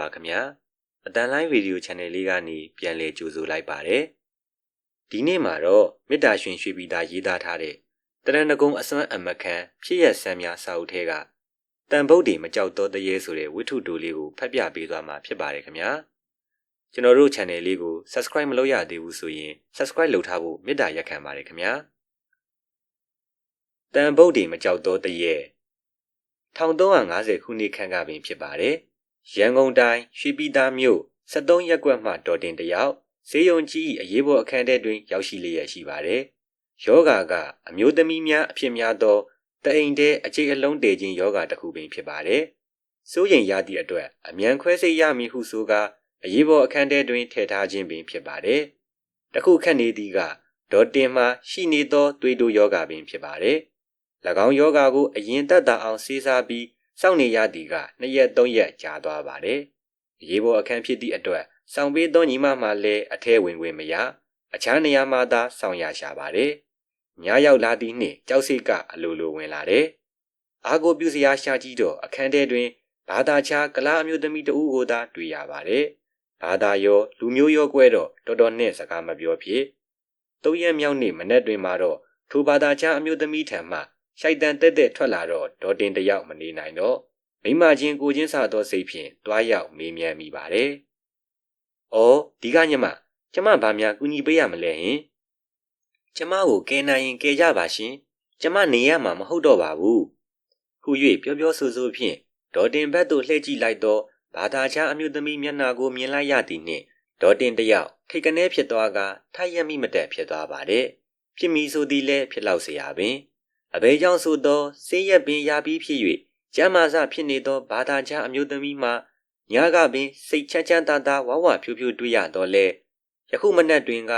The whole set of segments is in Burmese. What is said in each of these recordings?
ပါခင်ဗျာအတန်လိုင်းဗီဒီယို channel လေးကနေပြန်လည်ကြိုဆိုလိုက်ပါတယ်ဒီနေ့မှာတော့မေတ္တာရှင်ရွှေပြည်သားရေးသားထားတဲ့တရဏဂုံအစွမ်းအမခံဖြစ်ရဆမ်းများစာအုပ်ထဲကတန်ဗုဒ္ဓေမကြောက်တော့တရေဆိုတဲ့ဝိထုတိုလေးကိုဖတ်ပြပေးသွားမှာဖြစ်ပါတယ်ခင်ဗျာကျွန်တော်တို့ channel လေးကို subscribe မလုပ်ရသေးဘူးဆိုရင် subscribe လုပ်ထားဖို့မေတ္တာရက်ခံပါတယ်ခင်ဗျာတန်ဗုဒ္ဓေမကြောက်တော့တရေ1350ခုနှစ်ခန့်ကပင်ဖြစ်ပါတယ် ရန်ကုန်တိုင်းရွှေပြည်သာမြို့73ရပ်ကွက်မှဒေါ်တင်တယောက်ဈေးရုံကြီးအရေးပေါ်အခန်းထဲတွင်ရောက်ရှိလျက်ရှိပါတယ်။ယောဂါကအမျိုးသမီးများအဖြစ်များသောတအိမ်တဲအခြေအလုံးတည်ခြင်းယောဂါတစ်ခုပင်ဖြစ်ပါတယ်။စိုးရိမ်ရသည့်အတွက်အမြန်ခွဲစိတ်ရမည်ဟုဆိုကာအရေးပေါ်အခန်းထဲတွင်ထည့်ထားခြင်းပင်ဖြစ်ပါတယ်။တခုခန့်နေသည်ကဒေါ်တင်မှာရှိနေသောသွေးတိုးယောဂါပင်ဖြစ်ပါတယ်။၎င်းယောဂါကိုအရင်တက်တာအောင်စေးစားပြီး စောင့်နေရသည်ကနှစ်ရက်သုံးရက်ကြာသွားပါတယ်။အရေးပေါ်အခန်းဖြစ်သည့်အတွက်ဆောင်ပေးသောညီမမှလည်းအထဲဝင်ဝင်မရအခြားနေရာမှသာဆောင်ရရှာပါတယ်။ညရောက်လာသည့်နှင့်ကြောက်စိတ်ကအလိုလိုဝင်လာတယ်။အာကိုပြုစရာရှာကြည့်တော့အခန်းထဲတွင်ဘာသာခြားကလားအမျိုးသမီးတဦးကိုသာတွေ့ရပါတယ်။ဘာသာရောလူမျိုးရောကွဲတော့တော်တော်နဲ့စကားမပြောဖြစ်။သုံးရက်မြောက်နေ့မနေ့တွင်မှာတော့ထိုဘာသာခြားအမျိုးသမီးထံမှ ရှိုက်တန်တက်တက်ထွက်လာတော့ဒေါ်တင်တယောက်မနေနိုင်တော့မိမချင်းကိုချင်းစာသောစိတ်ဖြင့်တွားရောက်မေးမြန်းမိပါတယ်။အော်ဒီကညမကျမဘာများကူညီပေးရမလဲဟင်။ကျမကိုကဲနိုင်ရင်ကဲကြပါရှင်။ကျမနေရမှာမဟုတ်တော့ပါဘူး။ဟူ၍ပြောပြောဆိုဆိုဖြင့်ဒေါ်တင်ဘက်သို့လှည့်ကြည့်လိုက်တော့ဘာသာချအမျိုးသမီးမျက်နှာကိုမြင်လိုက်ရသည်နှင့်ဒေါ်တင်တယောက်ထိတ်ကနေဖြစ်သွားကထိုက်ရမိမတက်ဖြစ်သွားပါတယ်။ဖြစ်မီဆိုသည်လည်းဖြစ်လောက်เสียပင်။ အဘဲကြောင့်ဆိုသောဆေးရက်ပင်ရပြီးဖြစ်၍ကျမ်းမာစဖြစ်နေသောဘာသာချအမျိုးသမီးမှညကပင်စိတ်ချမ်းချမ်းသာသာဝဝဖြူဖြူတွေ့ရတော့လေယခုမနက်တွင်က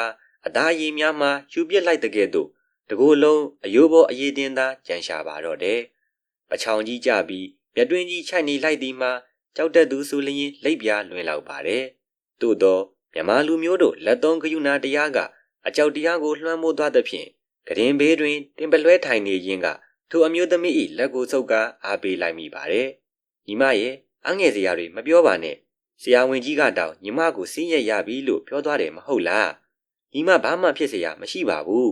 အသားရည်များမှယူပစ်လိုက်တဲ့ကဲ့သို့တကိုယ်လုံးအယိုးပေါ်အရေးတင်သာကြံရှာပါတော့တယ်။အချောင်ကြီးကြပြီးမြတွင်းကြီးခြိုက်နေလိုက်သည်မှာကြောက်တတ်သူဆိုလျင်လိပ်ပြားလွင်လောက်ပါတယ်။သို့သောမြမလူမျိုးတို့လက်သုံးကယူနာတရားကအကြောက်တရားကိုလွှမ်းမိုးသွားသဖြင့် ကရင်ဘေးတွင်တင်ပလွဲထိုင်နေရင်းကသူအမျိုးသမီး၏လက်ကိုဆုပ်ကားအားပေးလိုက်မိပါတယ်။ညီမရဲ့အငယ်စရာတွေမပြောပါနဲ့။ဆရာဝန်ကြီးကတောင်ညီမကိုစင်းရက်ရပြီလို့ပြောသွားတယ်မဟုတ်လား။ညီမဘာမှဖြစ်စရာမရှိပါဘူး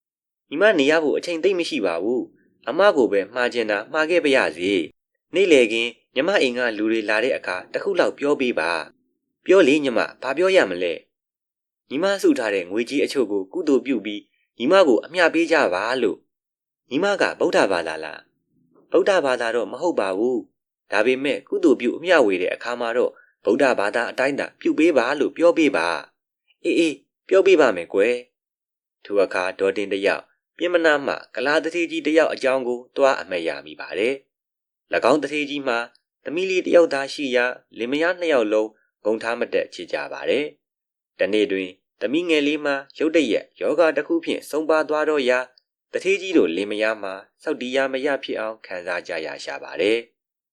။ညီမနေရဖို့အချိန်သိမ့်မရှိပါဘူး။အမကိုပဲမှားကျင်တာမှားခဲ့ပါရစေ။နေ့လေခင်ညီမအိမ်ကလူတွေလာတဲ့အခါတခုလောက်ပြောပေးပါ။ပြောလေညီမဘာပြောရမလဲ။ညီမစုထားတဲ့ငွေကြီးအချို့ကိုကုသိုလ်ပြုပြီး ညီမကိုအမျှပေးကြပါလို့ညီမကဗုဒ္ဓဘာသာလားဗုဒ္ဓဘာသာတော့မဟုတ်ပါဘူးဒါပေမဲ့ကုသိုလ်ပြုအမျှဝေတဲ့အခါမှာတော့ဗုဒ္ဓဘာသာအတိုင်းသာပြုပေးပါလို့ပြောပေးပါအေးအေးပြောပေးပါမယ်ကွယ်ထိုအခါဒေါ်တင်တယောက်ပြင်မနာမှကလာတထေကြီးတယောက်အကြောင်းကိုတွားအမှတ်ရမိပါတယ်၎င်းတထေကြီးမှာသမီးလေးတယောက်သားရှိရာလင်မယားနှစ်ယောက်လုံးဂုံထားမတက်ချကြပါတယ်တနေ့တွင် သမီးငယ်လေးမှာရုတ်တရက်ယောဂတစ်ခုဖြင့်ဆုံးပါသွားတော့ရာတထေးကြီးတို့လင်မယားမှာစောက်တီးရမရဖြစ်အောင်ခံစားကြရရှာပါတယ်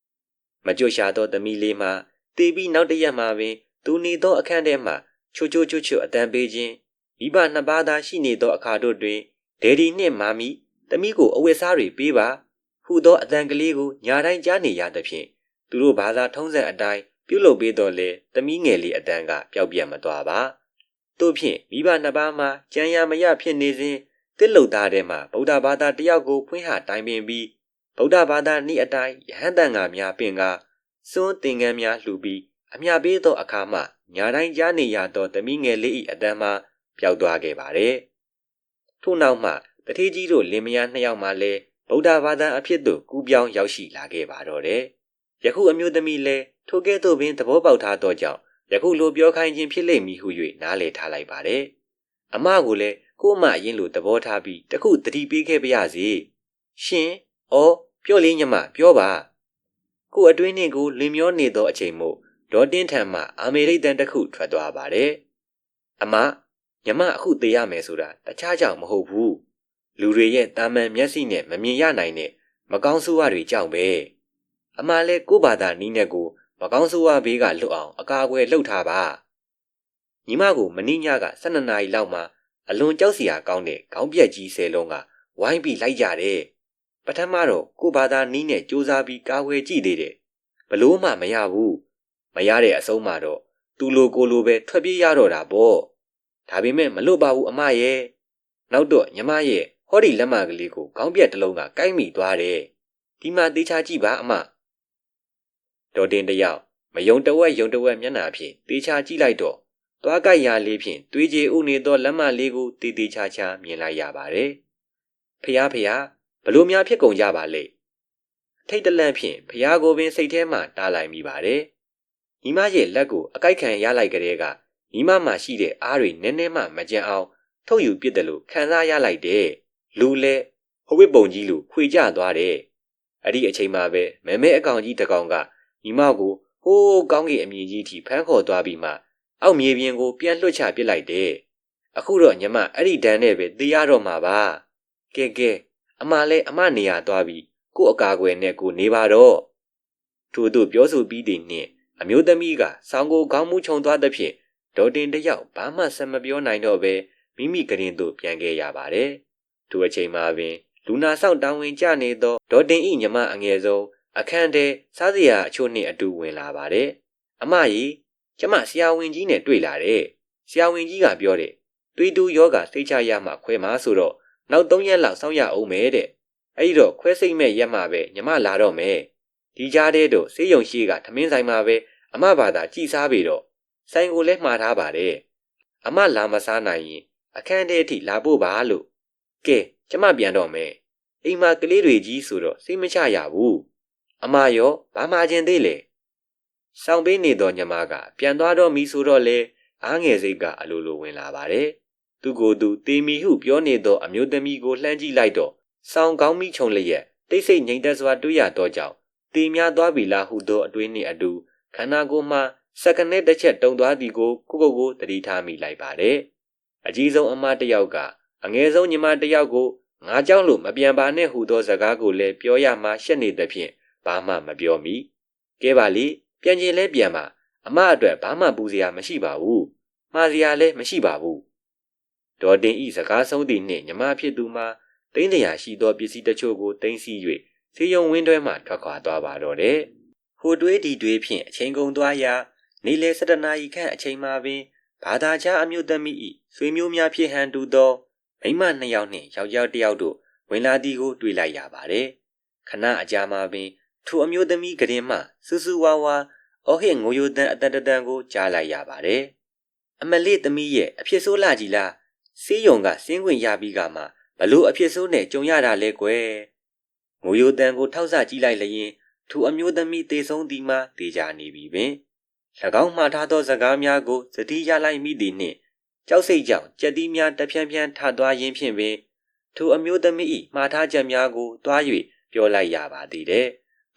။မကြွရှာသောသမီးလေးမှာတေပြီးနောက်တရက်မှာပင်သူနေသောအခန်းထဲမှချိုချိုချိုချိုအတန်ပေးခြင်းမိဘနှစ်ပါးသာရှိနေသောအခါတို့တွင်ဒေဒီနှင့်မာမီသမီးကိုအဝတ်စားတွေပေးပါဟူသောအတန်ကလေးကိုညာတိုင်းကြားနေရသဖြင့်သူတို့ဘာသာထုံးစံအတိုင်းပြုလုပ်ပေးတော်လဲသမီးငယ်လေးအတန်ကပျောက်ပြတ်မသွားပါ တို့ဖြင့်မိဘနှစ်ပါးမှာကြံရမရဖြစ်နေစဉ်တစ်လုံသားထဲမှာဗုဒ္ဓဘာသာတယောက်ကိုဖွင့်ဟတိုင်ပင်ပြီးဗုဒ္ဓဘာသာနိအတိုင်းယဟန်တန်ဃာများပင်ကစွန်းတင်ငန်းများလှူပြီးအမြပေးသောအခါမှညာတိုင်းကြားနေရသောသမီးငယ်လေး၏အတန်းမှပျောက်သွားခဲ့ပါတယ်။ထို့နောက်မှတထေးကြီးတို့လင်မယားနှစ်ယောက်မှလည်းဗုဒ္ဓဘာသာအဖြစ်သို့ကူးပြောင်းရောက်ရှိလာခဲ့ပါတော့တယ်။ယခုအမျိုးသမီးလည်းထိုကဲ့သို့ပင်သဘောပေါက်ထားသောကြောင့် ယခုလိုပြောခိုင်းခြင်းဖြစ်လိမ့်မည်ဟု၍နားလည်ထားလိုက်ပါတယ်။အမကိုလည်းကို့အမအရင်လိုသဘောထားပြီးတခုတတိပေးခဲ့ပါရစေ။ရှင်။အော်ပြောလေးညမပြောပါ။ကို့အတွင်းနှင့်ကိုလင်မျောနေသောအချိန်မို့ဒေါ်တင်းထံမှအာမေရိတ်တန်တစ်ခုထွက်သွားပါတယ်။အမညမအခုသေးရမယ်ဆိုတာတခြားကြောင့်မဟုတ်ဘူး။လူတွေရဲ့တာမန်မျက်စိနဲ့မမြင်ရနိုင်တဲ့မကောင်းဆိုးဝါးတွေကြောင့်ပဲ။အမလည်းကို့ဘာသာနီးနဲ့ကို မကောင်းဆိုးဝါးဘေးကလွတ်အောင်အကာအကွယ်လှုပ်ထားပါညီမကိုမင်းညက12နာရီလောက်မှအလွန်ကြောက်စရာကောင်းတဲ့ခေါင်းပြက်ကြီးဆယ်လုံးကဝိုင်းပြီးလိုက်ကြတယ်ပထမတော့ကိုဘာသာနီးနဲ့စူးစမ်းပြီးကာဝယ်ကြည့်သေးတယ်ဘလို့မှမရဘူးမမရတဲ့အဆုံးမှာတော့သူလိုကိုလိုပဲထွက်ပြေးရတော့တာပေါ့ဒါပေမဲ့မလွတ်ပါဘူးအမရဲ့နောက်တော့ညီမရဲ့ဟောဒီလက်မကလေးကိုခေါင်းပြက်တစ်လုံးကကိုက်မိသွားတယ်ဒီမှာတေချာကြည့်ပါအမ ဒေါ်တင်တယောက်မယုံတဝက်ယုံတဝက်မျက်နှာဖြင့်တေချာကြည့်လိုက်တော့သွားကြိုက်ရာလေးဖြင့်တွေးကြဥနေသောလက်မလေးကိုတေတေချာချာမြင်လိုက်ရပါတယ်ဖျားဖျားဘလို့များဖြစ်ကုန်ကြပါလေထိတ်တလန့်ဖြင့်ဖျားကိုပင်စိတ်ထဲမှတားလိုက်မိပါတယ်ညီမရဲ့လက်ကိုအကိုက်ခံရလိုက်ကြတဲ့ကညီမမှရှိတဲ့အားတွေနည်းနည်းမှမကြံအောင်ထုတ်ယူပစ်တယ်လို့ခံစားရလိုက်တဲ့လူလဲဟဝစ်ပုံကြီးလိုခွေကျသွားတယ်အဲ့ဒီအချိန်မှာပဲမဲမဲအကောင်ကြီးတကောင်က ညီမကိုဟိုးကောင်းကင်အမြင့်ကြီးထိဖမ်းခေါ်သွားပြီးမှအောက်မြေပြင်ကိုပြန်လွှတ်ချပစ်လိုက်တယ်အခုတော့ညီမအဲ့ဒီဒဏ်နဲ့ပဲသိရတော့မှာပါကဲကဲအမလဲအမနေရာသွားပြီးကို့အကာအကွယ်နဲ့ကိုနေပါတော့ထို့သူပြောဆိုပြီးတဲ့နှင့်အမျိုးသမီးကဆောင်းကိုခေါင်းမူးခြုံသွားသဖြင့်ဒေါ်တင်တယောက်ဘာမှဆက်မပြောနိုင်တော့ပဲမိမိကရင်သို့ပြန်ခဲ့ရပါတယ်။ထိုအချိန်မှာပင်လူနာဆောင်တောင်းဝင်ကြနေသောဒေါ်တင်ဤညီမအငယ်ဆုံး အခန်းထဲစားစရာအချို့နှင့်အတူဝင်လာပါတယ်။အမကြီးကျမဆရာဝန်ကြီးနဲ့တွေ့လာတယ်။ဆရာဝန်ကြီးကပြောတယ်။သွေးတူယောဂစိတ်ချရမှခွဲမှာဆိုတော့နောက်၃ရက်လောက်စောင့်ရအောင်မယ်တဲ့။အဲ့ဒီတော့ခွဲစိတ်မဲ့ရက်မှပဲညီမလာတော့မယ်။ဒီကြားထဲတော့ဆေးရုံရှိကထမင်းဆိုင်မှာပဲအမဘာသာကြည်စားပြီတော့ဆိုင်ကိုလည်းမှားထားပါတယ်။အမလာမစားနိုင်ရင်အခန်းထဲအထိလာဖို့ပါလို့ကဲကျမပြန်တော့မယ်အိမ်မှာကလေးတွေကြီးဆိုတော့စိတ်မချရဘူး အမရောဘာမှခြင်းသေးလေဆောင်ပေးနေတော်ညမကပြန်သွားတော့မီဆိုတော့လေအားငယ်စိတ်ကအလိုလိုဝင်လာပါတယ်သူကိုယ်သူတေမီဟုပြောနေသောအမျိုးသမီးကိုလှမ်းကြည့်လိုက်တော့ဆောင်းကောင်းမိချုံလျက်တိတ်ဆိတ်ငြိမ်သက်စွာတွေ့ရတော့ကြောင့်တေများသွားပြီလားဟုသောအတွေးနှင့်အတူခန္ဓာကိုယ်မှစက္ကနဲ့တစ်ချက်တုံသွားသည်ကိုကိုကိုကိုတတိထားမိလိုက်ပါတယ်အကြီးဆုံးအမတယောက်ကအငယ်ဆုံးညီမတယောက်ကိုငါကြောက်လို့မပြန်ပါနဲ့ဟူသောစကားကိုလည်းပြောရမှရှက်နေသဖြင့် ဘာမှမပြောမိကဲပါလေပြန်ကျင်လဲပြန်ပါအမအတွက်ဘာမှပူစရာမရှိပါဘူးမှားစရာလည်းမရှိပါဘူးဒေါ်တင်ဤစကားဆုံးသည့်နှင့်ညီမဖြစ်သူမှာတိမ့်တရာရှိသောပစ္စည်းတချို့ကိုတင်စီ၍ဆေးရုံဝင်းတွဲမှထွက်ခွာသွားပါတော့တယ်ဟိုတွေးဒီတွေးဖြင့်အချိန်ကုန်သွားရာနေလေ၁၇နာရီခန့်အချိန်မှာပင်ဘာသာခြားအမျိုးသမီး၏ဆွေမျိုးများဖြစ်ဟန်တူသောမိမနှစ်ယောက်နှင့်ယောက်ျားတစ်ယောက်တို့ဝင်လာသည်ကိုတွေ့လိုက်ရပါတယ်။ခဏအကြာမှပင် ထိုအမျိုးသမီးကရင်မှစူးစူးဝါးဝါအော်ဟစ်ငိုယိုတန်အတန်တန်ကိုကြားလိုက်ရပါတယ်။အမလေးသမီးရဲ့အဖြစ်ဆိုးလာကြီးလားစေးယုံကစင်းခွင့်ရပြီးကမှဘလို့အဖြစ်ဆိုးနဲ့ကြုံရတာလဲကွယ်။ငိုယိုတန်ကိုထောက်ဆကြည့်လိုက်လျင်ထိုအမျိုးသမီးတေဆုံးသည်မှတေချာနေပြီပင်။၎င်းမှားထားသောစကားများကိုသတိရလိုက်မိသည်နှင့်ကြောက်စိတ်ကြောင့်ကြက်သီးများတဖြန်းဖြန်းထသွားရင်းဖြင့်ပင်ထိုအမျိုးသမီး၏မှားထားချက်များကိုတွား၍ပြောလိုက်ရပါသည်တဲ့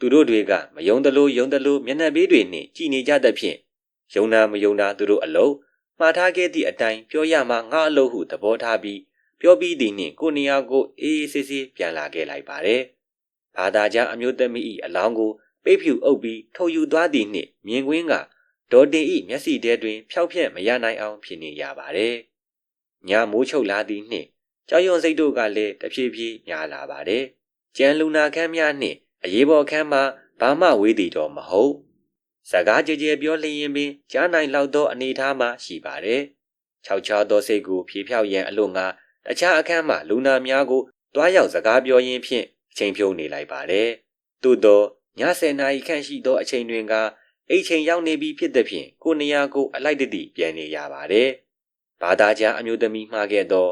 သူတို့တွေကမယုံသလိုယုံသလိုမျက်နှာပေးတွေနှင့်ကြည်နေကြသဖြင့်ယုံနာမယုံနာသူတို့အလုံးမှားထားခဲ့သည့်အတိုင်းပြောရမှငါအလုပ်ဟုသဘောထားပြီးပြောပြီးသည်နှင့်ကိုနေရာကိုအေးအေးဆေးဆေးပြန်လာခဲ့လိုက်ပါတယ်ဘာသာကြားအမျိုးသမီး၏အလောင်းကိုပိတ်ဖြူအုပ်ပြီးထုတ်ယူသွားသည်နှင့်မြင်ကွင်းကဒေါ်တင်ဤမျက်စိထဲတွင်ဖျောက်ဖျက်မရနိုင်အောင်ဖြစ်နေရပါတယ်။ညမိုးချုပ်လာသည်နှင့်ကြောင်ရွံစိတ်တို့ကလည်းတဖြည်းဖြည်းများလာပါတယ်။ကျန်လူနာခန်းများနှင့် အရေးပေါ်ခန်းမှာဘာမှဝေးသည်တော့မဟုတ်။စကားကြဲကြဲပြောလျင်ပင်ကြားနိုင်လောက်သောအနေအထားမှရှိပါတယ်။ခြောက်ခြားသောစိတ်ကိုဖြေဖြောက်ရန်အလို့ငါတခြားအခန်းမှလူနာများကိုတွားရောက်စကားပြောရင်းဖြင့်အချိန်ဖြုံးနေလိုက်ပါတယ်။သို့သောည10နာရီခန့်ရှိသောအချိန်တွင်ကအိတ်ချိန်ရောက်နေပြီဖြစ်သည်ဖြင့်ကိုနေရာကိုအလိုက်တတိပြန်နေရပါတယ်။ဘာသာကြားအမျိုးသမီးမှားခဲ့သော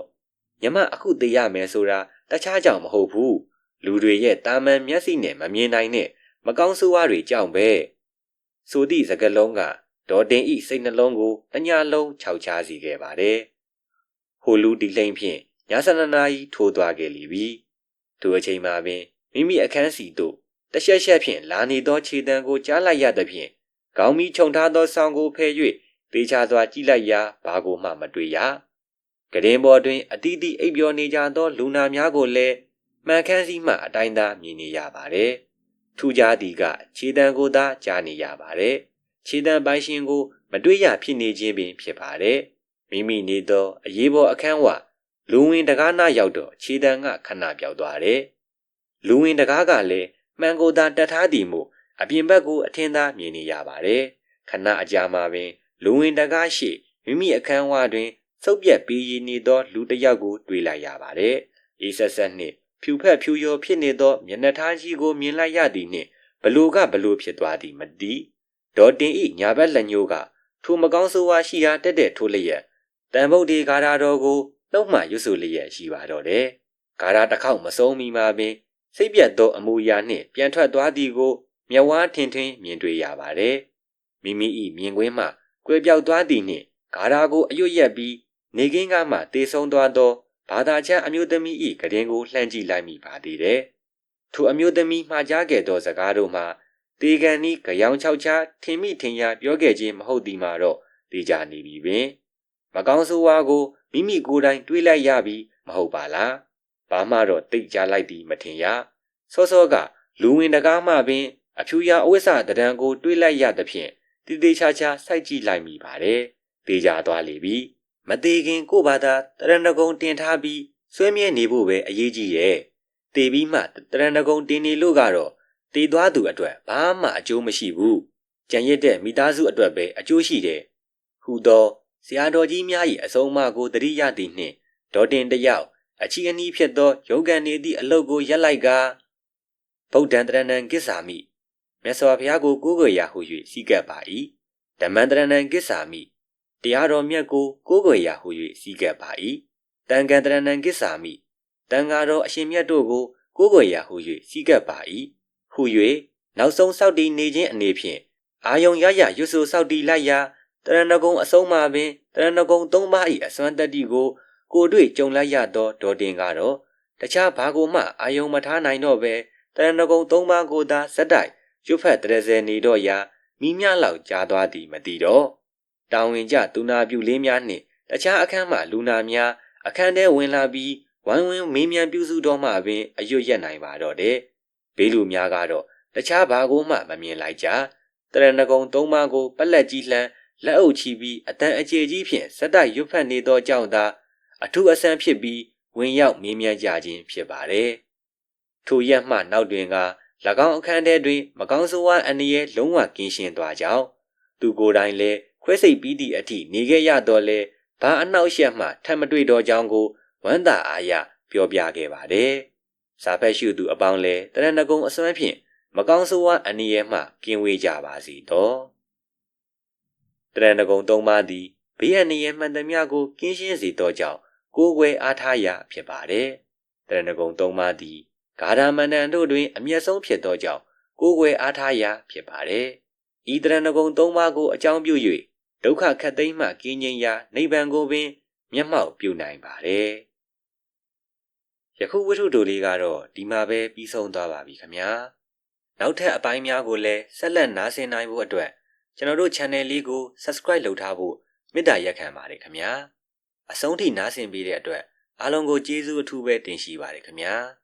ညမအခုသိရမယ်ဆိုတာတခြားကြောင့်မဟုတ်ဘူး။ လူတွေရဲ့တာမန်မျက်စိနဲ့မမြင်နိုင်တဲ့မကောင်းဆိုးဝါးတွေကြောင့်ပဲ။ဆိုသည့်စကားလုံးကဒေါ်တင်ဤစိတ်နှလုံးကိုအညာလုံးခြောက်ချားစီခဲ့ပါတယ်။ဟိုလူဒီလိမ့်ဖြင့်ညဆန္ဒနာကြီးထိုးသွားခဲ့လိပြီ။သူအချိန်မှပင်မိမိအခန်းစီသို့တရှက်ရှက်ဖြင့်လာနေသောခြေတံကိုကြားလိုက်ရသဖြင့်ခေါင်းမီခြုံထားသောဆောင်းကိုဖယ်၍ပေချစွာကြည့်လိုက်ရာဘာကိုမှမတွေ့ရ။ကရင်ပေါ်တွင်အတီးတီးအိပ်ပျော်နေကြသောလူနာများကိုလည်း မှန်ခန်းစည်းမှအတိုင်းသာမြင်နေရပါတယ်။ထူးခြားသည်ကခြေတံကိုသာကြားနေရပါတယ်။ခြေတံပိုင်ရှင်ကို မတွေ့ရဖြစ်နေခြင်းပင်ဖြစ်ပါတယ်။မိမိနေသောအရေးပေါ်အခန်းဝလူဝင်တကားနာရောက်တော့ခြေတံကခဏပြောက်သွားတယ်။လူဝင်တကားကလည်းမှန်ကိုသာတတ်ထားသည်မို့အပြင်ဘက်ကိုအထင်သာမြင်နေရပါတယ်။ခဏအကြာမှပင် လူဝင်တကားရှိမိမိအခန်းဝတွင်စုပ်ပြက်ပြီးရည်နေသော လူတစ်ယောက်ကို တွေ့လိုက်ရပါတယ်။အေးဆက်ဆက်နှင့် ဖြူဖက်ဖြူရောဖြစ်နေသောမျက်နှာထားကြီးကိုမြင်လိုက်ရသည်နှင့်ဘလူကဘလူဖြစ်သွားသည်မသိဒေါ်တင်ဤညာဘက်လက်ညိုးကထိုမကောင်းဆိုးဝါးရှိရာတက်တဲ့ထိုးလျက်တန်ဗုဒ္ဓေဂါရာတော်ကိုနှုတ်မှရွတ်ဆိုလျက်ရှိပါတော့တယ်။ဂါရာတစ်ခေါက်မဆုံးမီမှာပင်စိတ်ပြတ်သောအမူအရာနှင့်ပြန်ထွက်သွားသည်ကိုမျက်ဝါးထင်ထင်မြင်တွေ့ရပါတယ်။မိမိ၏မြင်ကွင်းမှကွယ်ပြောက်သွားသည်နှင့်ဂါရာကိုအယွတ်ရက်ပြီးနေကင်းကမှတေဆုံးသွားသော ဘာသာချမ်းအမျိုးသမီး၏ကရင်ကိုလှမ်းကြည့်လိုက်မိပါသေးတယ်။ထိုအမျိုးသမီးမှာကြားခဲ့သောစကားတို့မှာတေကန်ဤကြောင်ချောက်ချာထင်မိထင်ရာပြောခဲ့ခြင်းမဟုတ်သည်မှာတော့တေချာနေပြီပင်မကောင်းဆိုးဝါးကိုမိမိကိုယ်တိုင်တွေးလိုက်ရပြီမဟုတ်ပါလားဘာမှတော့တိတ်ကြလိုက်သည်မထင်ရစောစောကလူဝင်တကားမှပင်အဖြူရအဝိဆတဒံကိုတွေးလိုက်ရသဖြင့်တိတိချာချာစိုက်ကြည့်လိုက်မိပါတယ်တေချာသွားလေပြီ မသေးခင်ကိုဘာသာတရဏဂုံတင်ထားပြီးဆွဲမြဲနေဖို့ပဲအရေးကြီးရဲ့တေပြီးမှတရဏဂုံတင်နေလို့ကတော့တေသွားသူအတွက်ဘာမှအကျိုးမရှိဘူးကြံရစ်တဲ့မိသားစုအတွက်ပဲအကျိုးရှိတယ်ဟူသောဆရာတော်ကြီးများ၏အဆုံးအမကိုတရိယသည်နှင့်ဒေါ်တင်တယောက်အချီအနီးဖြစ်သောရုံကန်နေသည့်အလုတ်ကိုရက်လိုက်ကဗုဒ္ဓံတရဏံကိစ္ဆာမိမြတ်စွာဘုရားကိုကိုးကွယ်ရာဟု၍စီကပ်ပါ၏ဓမ္မံတရဏံကိစ္ဆာမိ တရားတော်မြတ်ကိုကိုးကွယ်ရာဟု၍စီကပ်ပါ၏တန်ကန်တရဏံကိစ္ဆာမိတန်ဃာတော်အရှင်မြတ်တို့ကိုကိုးကွယ်ရာဟု၍စီကပ်ပါ၏ဟု၍နောက်ဆုံးစောက်တည်နေခြင်းအနေဖြင့်အာယုံရရရွဆိုစောက်တည်လိုက်ရာတရဏဂုံအဆုံးမှာပင်တရဏဂုံသုံးပါး၏အစွမ်းတက်တီကိုကိုတွေ့ကြုံလိုက်ရသောဒေါ်တင်ကတော့တခြားဘာကိုမှအာယုံမထားနိုင်တော့ပဲတရဏဂုံသုံးပါးကိုသာဇက်တိုက်ရွတ်ဖက်တရဇယ်နေတော့ရာမိမြလောက်ကြားသွားသည်မသိတော့ တောင်ဝင်ကြသူနာပြုလေးများနှင့်တခြားအခန်းမှလူနာများအခန်းထဲဝင်လာပြီးဝိုင်းဝန်းမေးမြန်းပြုစုတော့မှပင်အရွတ်ရက်နိုင်ပါတော့တယ်ဘေးလူများကတော့တခြားဘာကိုမှမမြင်လိုက်ကြတရဏဂုံသုံးပါးကိုပက်လက်ကြီးလှမ်းလက်အုပ်ချီပြီးအတန်အခြေကြီးဖြင့်စက်တိုက်ရွတ်ဖက်နေသောကြောင့်သာအထူးအဆန်းဖြစ်ပြီးဝင်ရောက်မေးမြန်းကြခြင်းဖြစ်ပါတယ်ထိုရက်မှနောက်တွင်က၎င်းအခန်းထဲတွင် မကောင်းဆိုးဝါးအန္တရာယ်လုံးဝကင်းရှင်းသွားကြောင်းသူကိုယ်တိုင်လည်း ခွဲစိတ်ပြီးသည့်အထိနေခဲ့ရတော့လဲဘာအနှောက်အယှက်မှထပ်မတွေ့တော့ကြောင်းကိုဝမ်းသာအားရပြောပြခဲ့ပါတယ်။စာဖက်ရှုသူအပေါင်းလည်းတရဏဂုံအစွမ်းဖြင့်မကောင်းဆိုးဝါးအန္တရာယ်မှကင်းဝေးကြပါစေတော့။တရဏဂုံသုံးပါးသည်ဘေးအန္တရာယ်မှန်သမျှကိုကင်းရှင်းစေသောကြောင့်ကိုယ်ွယ်အားထားရာဖြစ်ပါတယ်။တရဏဂုံသုံးပါးသည်ဂါရမန္တန်တို့တွင်အမျက်ဆုံးဖြစ်သောကြောင့်ကိုယ်ွယ်အားထားရာဖြစ်ပါတယ်။ဤတရဏဂုံသုံးပါးကိုအကြောင်းပြု၍ ဒုက္ခခတ်သိမ်းမှကင်းငြိမ်းရာနိဗ္ဗာန်ကိုပင် မျက်မှောက်ပြုနိုင်ပါတယ်။ယခုဝိထုတိုလေးကတော့ဒီမှာပဲပြီးဆုံးသွားပါပြီခင်ဗျာ။နောက်ထပ်အပိုင်းများကိုလည်းဆက်လက်နားဆင်နိုင်ဖို့အတွက်ကျွန်တော်တို့ channel လေးကို subscribe လုပ်ထားဖို့မေတ္တာရက်ခံပါတယ်ခင်ဗျာ။အဆုံးထိနားဆင်ပေးတဲ့အတွက်အားလုံးကိုကျေးဇူးအထူးပဲတင်ရှိပါတယ်ခင်ဗျာ။